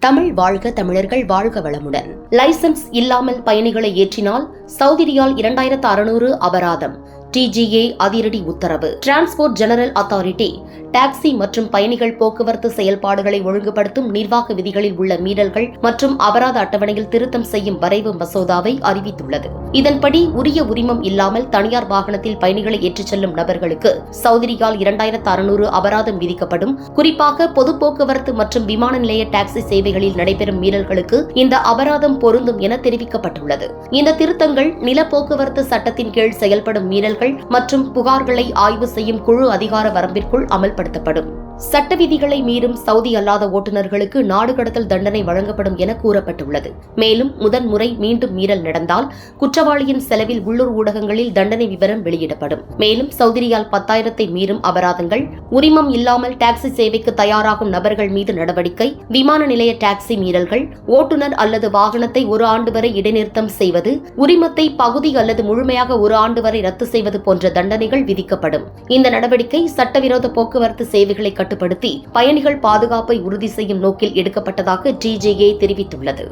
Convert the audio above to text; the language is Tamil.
தமிழ் வாழ்க தமிழர்கள் வாழ்க வளமுடன். லைசென்ஸ் இல்லாமல் பயணிகளை ஏற்றினால் சௌதிரியால் இரண்டாயிரத்து அறுநூறு அபராதம். டிஜிஏ அதிரடி உத்தரவு. டிரான்ஸ்போர்ட் ஜெனரல் அத்தாரிட்டி டாக்ஸி மற்றும் பயணிகள் போக்குவரத்து செயல்பாடுகளை ஒழுங்குபடுத்தும் நிர்வாக விதிகளில் உள்ள மீறல்கள் மற்றும் அபராத அட்டவணையில் திருத்தம் செய்யும் வரைவு மசோதாவை அறிவித்துள்ளது. இதன்படி உரிய உரிமம் இல்லாமல் தனியார் வாகனத்தில் பயணிகளை ஏற்றிச் செல்லும் நபர்களுக்கு சவுதி இரண்டாயிரத்து அறுநூறு அபராதம் விதிக்கப்படும். குறிப்பாக பொது போக்குவரத்து மற்றும் விமான நிலைய டாக்ஸி சேவைகளில் நடைபெறும் மீறல்களுக்கு இந்த அபராதம் பொருந்தும் என தெரிவிக்கப்பட்டுள்ளது. இந்த திருத்தங்கள் நில போக்குவரத்து சட்டத்தின் கீழ் செயல்படும் மீறல்கள் மற்றும் புகார்களை ஆய்வு செய்யும் குழு அதிகார வரம்பிற்குள் அமல்படுத்தப்படும். சட்ட விதிகளை மீறும் சவுதி அல்லாத ஓட்டுநர்களுக்கு நாடு கடத்தல் தண்டனை வழங்கப்படும் என கூறப்பட்டுள்ளது. மேலும் முதன்முறை மீண்டும் மீறல் நடந்தால் குற்றவாளியின் செலவில் உள்ளூர் ஊடகங்களில் தண்டனை விவரம் வெளியிடப்படும். மேலும் சவுதிரியால் பத்தாயிரத்தை மீறும் அபராதங்கள் உரிமம் இல்லாமல் டாக்ஸி சேவைக்கு தயாராகும் நபர்கள் மீது நடவடிக்கை விமான நிலைய டாக்ஸி மீறல்கள் ஓட்டுநர் அல்லது வாகனத்தை ஒரு ஆண்டு வரை இடைநிறுத்தம் செய்வது உரிமத்தை பகுதி அல்லது முழுமையாக ஒரு ஆண்டு வரை ரத்து செய்வது போன்ற தண்டனைகள் விதிக்கப்படும். இந்த நடவடிக்கை சட்டவிரோத போக்குவரத்து சேவைகளை கட்டுப்படுத்தி பயணிகள் பாதுகாப்பை உறுதி செய்யும் நோக்கில் எடுக்கப்பட்டதாக டிஜேஏ தெரிவித்துள்ளது.